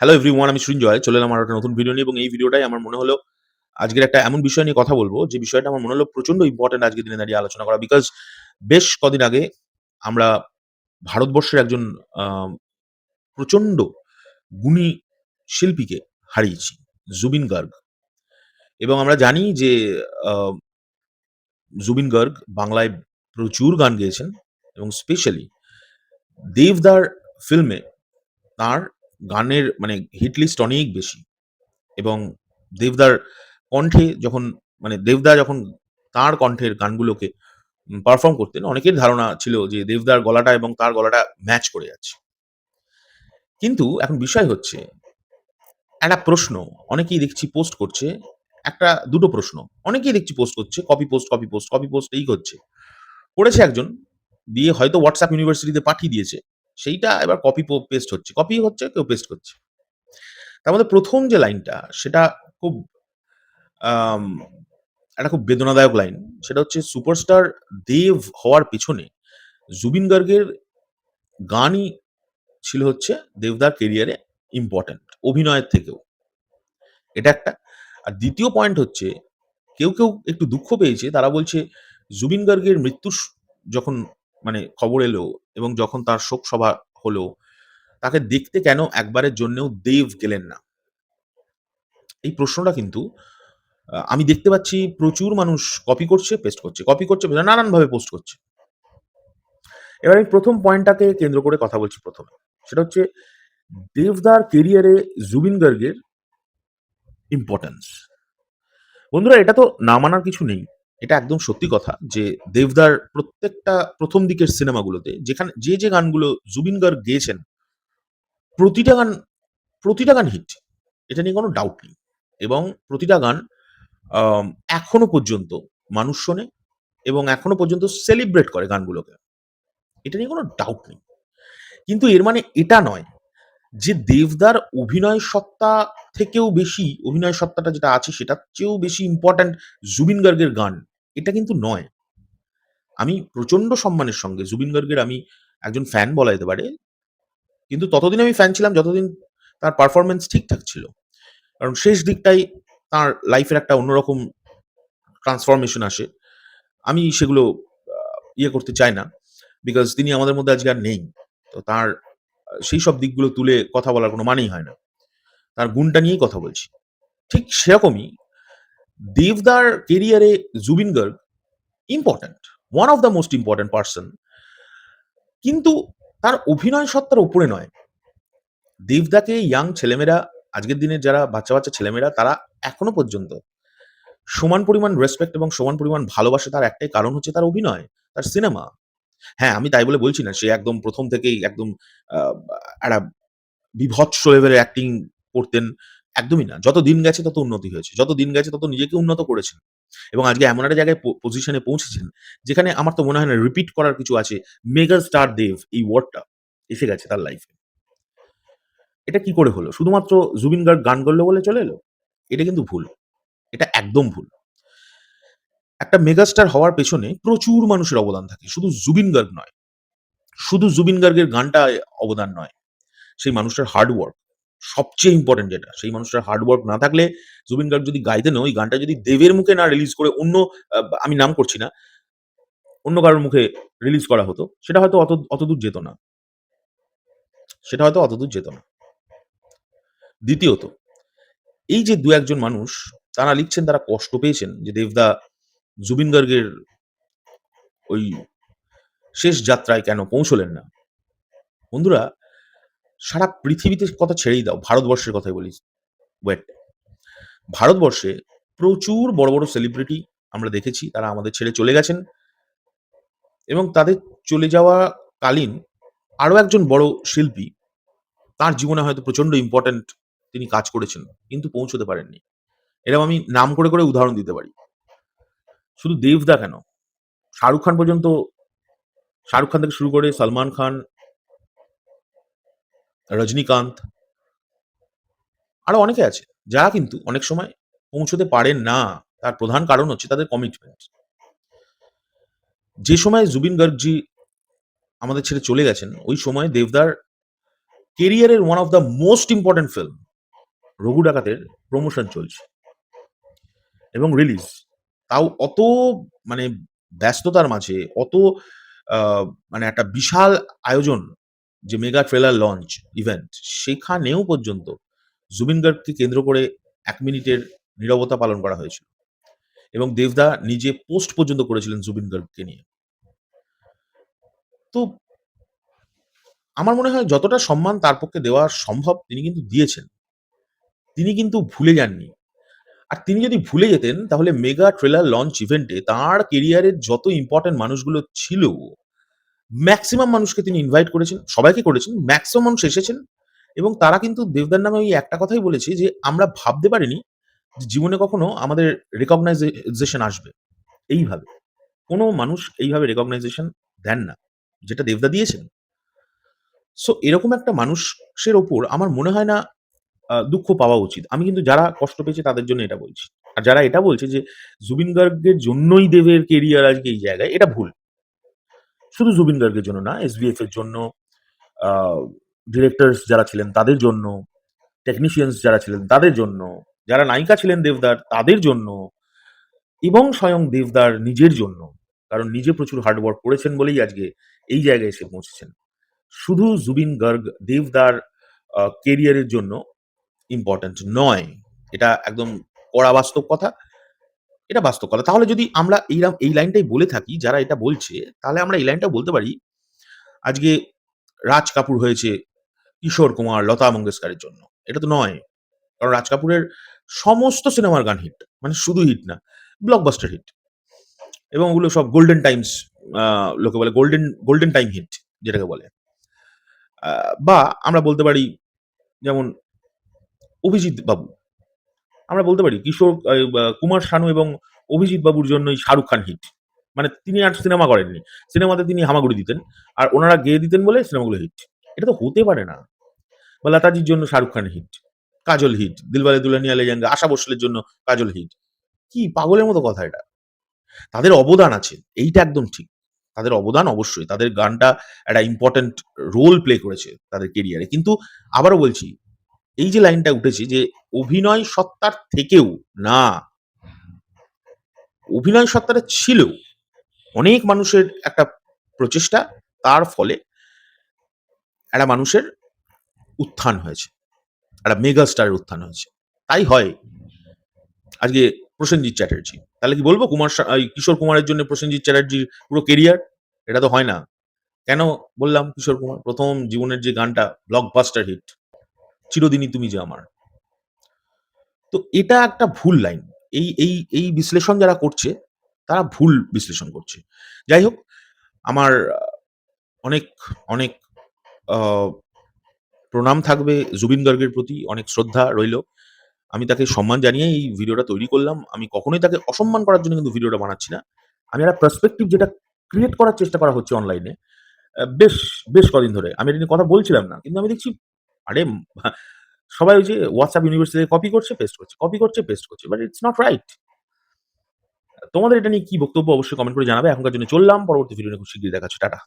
Hello everyone আমি সৃঞ্জয় চলে এলাম আমার একটা নতুন ভিডিও নিয়ে এবং এই ভিডিওটাই আমার মনে হলো আজকের একটা এমন বিষয় নিয়ে কথা বলব, যে বিষয়টা আমার মনে হলো প্রচণ্ড ইম্পর্টেন্ট আজকের দিনে দাঁড়িয়ে আলোচনা করা বিকজ বেশ কদিন আগে আমরা ভারতবর্ষের একজন প্রচণ্ড গুণী শিল্পীকে হারিয়েছি, জুবিন গার্গ। এবং আমরা জানি যে জুবিন গার্গ বাংলায় প্রচুর গান গেয়েছেন এবং স্পেশালি দেবদার ফিল্মে তার গানের মানে হিট লিস্ট অনেক বেশি। এবং দেবদার কণ্ঠে যখন মানে দেবদা যখন তার কণ্ঠের গানগুলোকে পারফর্ম করতেন, অনেকের ধারণা ছিল যে দেবদার গলাটা এবং তার গলাটা ম্যাচ করে যাচ্ছে। কিন্তু এখন বিষয় হচ্ছে, একটা প্রশ্ন অনেকেই দেখছি পোস্ট করছে, একটা দুটো প্রশ্ন। অনেকেই দেখছি পোস্ট করছে copy post copy post copy post এই করছে করেছে একজন, দিয়ে হয়তো হোয়াটসঅ্যাপ ইউনিভার্সিটিতে পাঠিয়ে দিয়েছে। সেইটা এবার কপি পেস্ট হচ্ছে। কপি হচ্ছে, কেউ পেস্ট করছে। তার মধ্যে প্রথম যে লাইনটা সেটা খুব একটা খুব বেদনাদায়ক লাইন সেটা হচ্ছে সুপারস্টার দেব হওয়ার পিছনে জুবিন গার্গের গানই ছিল হচ্ছে দেবদার কেরিয়ারে ইম্পর্ট্যান্ট অভিনয়ের থেকেও। এটা একটা। আর দ্বিতীয় পয়েন্ট হচ্ছে, কেউ কেউ একটু দুঃখ পেয়েছে, তারা বলছে, জুবিন গার্গের মৃত্যু যখন মানে খবর এলো এবং যখন তার শোক সভা হলো, তাকে দেখতে কেন একবারের জন্যও দেব গেলেন না? এই প্রশ্নটা কিন্তু আমি দেখতে পাচ্ছি প্রচুর মানুষ কপি করছে পেস্ট করছে কপি করছে নানানভাবে পোস্ট করছে। এবার আমি প্রথম পয়েন্টটাকে কেন্দ্র করে কথা বলছি প্রথমে। সেটা হচ্ছে দেবদার কেরিয়ারে জুবিন গার্গের ইম্পর্টেন্স বন্ধুরা, এটা তো না মানার কিছু নেই। এটা একদম সত্যি কথা যে দেবদার প্রত্যেকটা প্রথম দিকের সিনেমাগুলোতে যেখানে যে যে গানগুলো জুবিন গার্গ গেয়েছেন, প্রতিটা গান প্রতিটা গান হিট। এটা নিয়ে কোনো ডাউট নেই। এবং প্রতিটা গান এখনও পর্যন্ত মানুষ শোনে এবং এখনও পর্যন্ত সেলিব্রেট করে গানগুলোকে। এটা নিয়ে কোনো ডাউট নেই। কিন্তু এর মানে এটা নয় যে দেবদার অভিনয় সত্তা থেকেও বেশি, অভিনয় সত্তাটা যেটা আছে সেটার চেয়েও বেশি ইম্পর্ট্যান্ট জুবিন গার্গের গান। এটা কিন্তু নয়। আমি প্রচণ্ড সম্মানের সঙ্গে, জুবিন গার্গের আমি একজন ফ্যান বলা যেতে পারে, কিন্তু ততদিন আমি ফ্যান ছিলাম যতদিন তার পারফরমেন্স ঠিকঠাক ছিল। কারণ শেষ দিকটাই তার লাইফের একটা অন্যরকম ট্রান্সফরমেশন আসে। আমি সেগুলো ইয়ে করতে চাই না বিকজ তিনি আমাদের মধ্যে আজকে আর নেই। তো তার সেই সব দিকগুলো তুলে কথা বলার কোনো মানেই হয় না। তার গুণটা নিয়েই কথা বলছি। ঠিক সেরকমই দেবদার কেরিয়ারে Zubeen Garg important one of the most important person কিন্তু তার অভিনয় সত্তার উপরে নয়। দেবদাকে ইয়াং ছেলেমেয়েরা, আজকের দিনের যারা বাচ্চা বাচ্চা ছেলেমেয়েরা, তারা এখনও পর্যন্ত সমান পরিমাণ রেসপেক্ট এবং সমান পরিমাণ ভালোবাসে তার একটাই কারণ হচ্ছে তার অভিনয়, তার সিনেমা হ্যাঁ আমি তাই বলে বলছি না, সে একদম প্রথম থেকেই একদম একটা বিভৎস লেভেলের অ্যাক্টিং করতেন একদমই না। যত দিন গেছে তত উন্নতি হয়েছে। যত দিন গেছে তত নিজেকে উন্নত করেছেন। এবং আজকে এমন একটা জায়গায় পজিশনে পৌঁছেছেন, যেখানে আমার তো মনে হয় না রিপিট করার কিছু আছে। মেগা স্টার দেব এই ওয়ার্ডটা এসে গেছে তার লাইফে এটা কি করে হলো? শুধুমাত্র জুবিন গার্গ গান করল বলে চলে এলো? এটা কিন্তু ভুল। এটা একদম ভুল। একটা মেগাস্টার হওয়ার পেছনে প্রচুর মানুষের অবদান থাকে। শুধু জুবিন গার্গ নয়। শুধু জুবিন গার্গের গানটা অবদান নয়। সেই মানুষটার হার্ড ওয়ার্ক সবচেয়ে ইম্পর্টেন্ট যেটা, সেই মানুষটার হার্ড ওয়ার্ক না থাকলে জুবিন গার্গ যদি গাইতেন ওই গানটা যদি দেবের মুখে না রিলিজ করে অন্য আমি নাম করছি না, অন্য কারোর মুখে রিলিজ করা হতো, সেটা হয়তো অত, অতদূর যেত না। সেটা হয়তো অতদূর যেত না। দ্বিতীয়ত, এই যে দু একজন মানুষ, তারা লিখছেন, তারা কষ্ট পেয়েছেন যে দেবদা জুবিন গার্গের ওই শেষ যাত্রায় কেন পৌঁছলেন না। বন্ধুরা সারা পৃথিবীতে কথা ছেড়েই দাও, ভারতবর্ষের কথাই বলি ওয়েট ভারতবর্ষে প্রচুর বড় বড় সেলিব্রিটি আমরা দেখেছি, তারা আমাদের ছেড়ে চলে গেছেন। এবং তাদের চলে যাওয়া কালীন আরও একজন বড় শিল্পী, তার জীবনে হয়তো প্রচণ্ড ইম্পর্ট্যান্ট তিনি কাজ করেছেন, কিন্তু পৌঁছতে পারেননি। এরকম আমি নাম করে করে উদাহরণ দিতে পারি। শুধু দেবদা কেন? শাহরুখ খান পর্যন্ত, শাহরুখ খান থেকে শুরু করে সলমান খান রজনীকান্ত। আরও অনেকে আছে, যারা কিন্তু অনেক সময় পৌঁছতে পারেন না। তার প্রধান কারণ হচ্ছে তাদের কমিটমেন্ট যে সময় জুবিন গার্গজি আমাদের ছেড়ে চলে গেছেন, ওই সময় দেবদার কেরিয়ারের one of the most important film Raghu ডাকাতের প্রমোশন চলছে। এবং রিলিজ তাও অত মানে ব্যস্ততার মাঝে, অত মানে একটা বিশাল আয়োজন যে মেগা ট্রেলার লঞ্চ ইভেন্ট সেখানেও পর্যন্ত জুবিন গার্গকে কেন্দ্র করে এক মিনিটের নীরবতা পালন করা হয়েছিল এবং দেবদা নিজে পোস্ট পর্যন্ত করেছিলেন জুবিন গার্গকে নিয়ে। তো আমার মনে হয় যতটা সম্মান তার পক্ষে দেওয়া সম্ভব তিনি কিন্তু দিয়েছেন। তিনি কিন্তু ভুলে যাননি। আর তিনি যদি ভুলে যেতেন, তাহলে মেগা ট্রেলার লঞ্চ ইভেন্টে তার কেরিয়ারের যত ইম্পর্টেন্ট মানুষগুলো ছিল ম্যাক্সিমাম মানুষকে তিনি ইনভাইট করেছেন, সবাইকে করেছেন ম্যাক্সিমাম মানুষ এসেছেন এবং তারা কিন্তু দেবদার নামে ওই একটা কথাই বলেছে যে, আমরা ভাবতে পারিনি জীবনে কখনো আমাদের রেকগনাইজেশন আসবে। এইভাবে। কোনো মানুষ এইভাবে রেকগনাইজেশন দেন না, যেটা দেবদা দিয়েছেন। সো এরকম একটা মানুষের ওপর আমার মনে হয় না দুঃখ পাওয়া উচিত। আমি কিন্তু যারা কষ্ট পেয়েছে তাদের জন্য এটা বলছি। আর যারা এটা বলছে যে জুবিন গার্গের জন্যই দেবের কেরিয়ার আজকে এই জায়গায়, এটা ভুল। শুধু জুবিন গার্গের জন্য না এসবিএফ এর জন্য ডিরেক্টরস যারা ছিলেন তাদের জন্য টেকনিশিয়ানস যারা ছিলেন তাদের জন্য, যারা নায়িকা ছিলেন দেবদার তাদের জন্য এবং স্বয়ং দেবদার নিজের জন্য, কারণ নিজে প্রচুর হার্ডওয়ার্ক করেছেন বলেই আজকে এই জায়গায় এসে পৌঁছেছেন। শুধু জুবিন গার্গ দেবদার কেরিয়ারের জন্য ইম্পর্ট্যান্ট নয়। এটা একদম কড়া বাস্তব কথা। এটা বাস্তব কথা। তাহলে যদি আমরা এই এই লাইনটাই বলে থাকি, যারা এটা বলছে, তাহলে আমরা এই লাইনটা বলতে পারি, আজকে রাজ কাপুর হয়েছে কিশোর কুমার, লতা মঙ্গেশকরের জন্য। এটা তো নয়। কারণ রাজ কাপুরের সমস্ত সিনেমার গান হিট মানে শুধু হিট না ব্লকবাস্টার হিট এবং ওগুলো সব গোল্ডেন টাইমস লোকে বলে গোল্ডেন গোল্ডেন টাইম হিট যেটাকে বলে। বা আমরা বলতে পারি, যেমন অভিজিৎ বাবু। আমরা বলতে পারি কিশোর কুমার শানু এবং অভিজিৎ বাবুর জন্যই শাহরুখ খান হিট মানে তিনি আর সিনেমা করেননি। সিনেমাতে তিনি হামাগুড়ি দিতেন। আর ওনারা গেয়ে দিতেন বলে সিনেমাগুলো হিট এটা তো হতে পারে না। বা লতাজির জন্য শাহরুখ খান হিট কাজল হিট দিলবালে দুলানিয়া লে যাঙ্গে আশা বসলের জন্য কাজল হিট কি পাগলের মতো কথা এটা। তাদের অবদান আছে। এইটা একদম ঠিক। তাদের অবদান অবশ্যই। তাদের গানটা একটা ইম্পর্ট্যান্ট রোল প্লে করেছে তাদের কেরিয়ারে কিন্তু আবারও বলছি এই যে লাইনটা উঠেছে যে অভিনয় সত্তার থেকেও না, অভিনয় সত্তাটা ছিল অনেক মানুষের একটা প্রচেষ্টা, তার ফলে একটা মানুষের উত্থান হয়েছে, একটা মেগা স্টারের উত্থান হয়েছে। তাই হয় আজকে প্রসেনজিৎ চ্যাটার্জি। তাহলে কি বলব? কুমার কিশোর কুমারের জন্য প্রসেনজিৎ চ্যাটার্জির পুরো কেরিয়ার এটা তো হয় না। কেন বললাম কিশোর কুমার? প্রথম জীবনের যে গানটা ব্লকবাস্টার হিট চিরদিনই তুমি যে আমার। তো এটা একটা ভুল লাইন এই এই এই বিশ্লেষণ যারা করছে, তারা ভুল বিশ্লেষণ করছে। যাই হোক, আমার অনেক অনেক প্রণাম থাকবে জুবিন গার্গের প্রতি, অনেক শ্রদ্ধা রইল। আমি তাকে সম্মান জানিয়ে এই ভিডিওটা তৈরি করলাম। আমি কখনোই তাকে অসম্মান করার জন্য কিন্তু ভিডিওটা বানাচ্ছি না। আমি একটা পার্সপেক্টিভ যেটা ক্রিয়েট করার চেষ্টা করা হচ্ছে অনলাইনে বেশ বেশ কদিন ধরে। আমি এটা নিয়ে কথা বলছিলাম না, কিন্তু আমি দেখছি আরে সবাই ওই যে হোয়াটসঅ্যাপ ইউনিভার্সিটি কপি করছে পেস্ট করছে কপি করছে পেস্ট করছে বাট ইটস নট রাইট তোমাদের এটা নিয়ে কি বক্তব্য অবশ্যই কমেন্ট করে জানাবে। এখনকার জন্য চললাম। পরবর্তী ভিডিও নিয়ে খুব শীঘ্রই দেখাচ্ছে টাটা।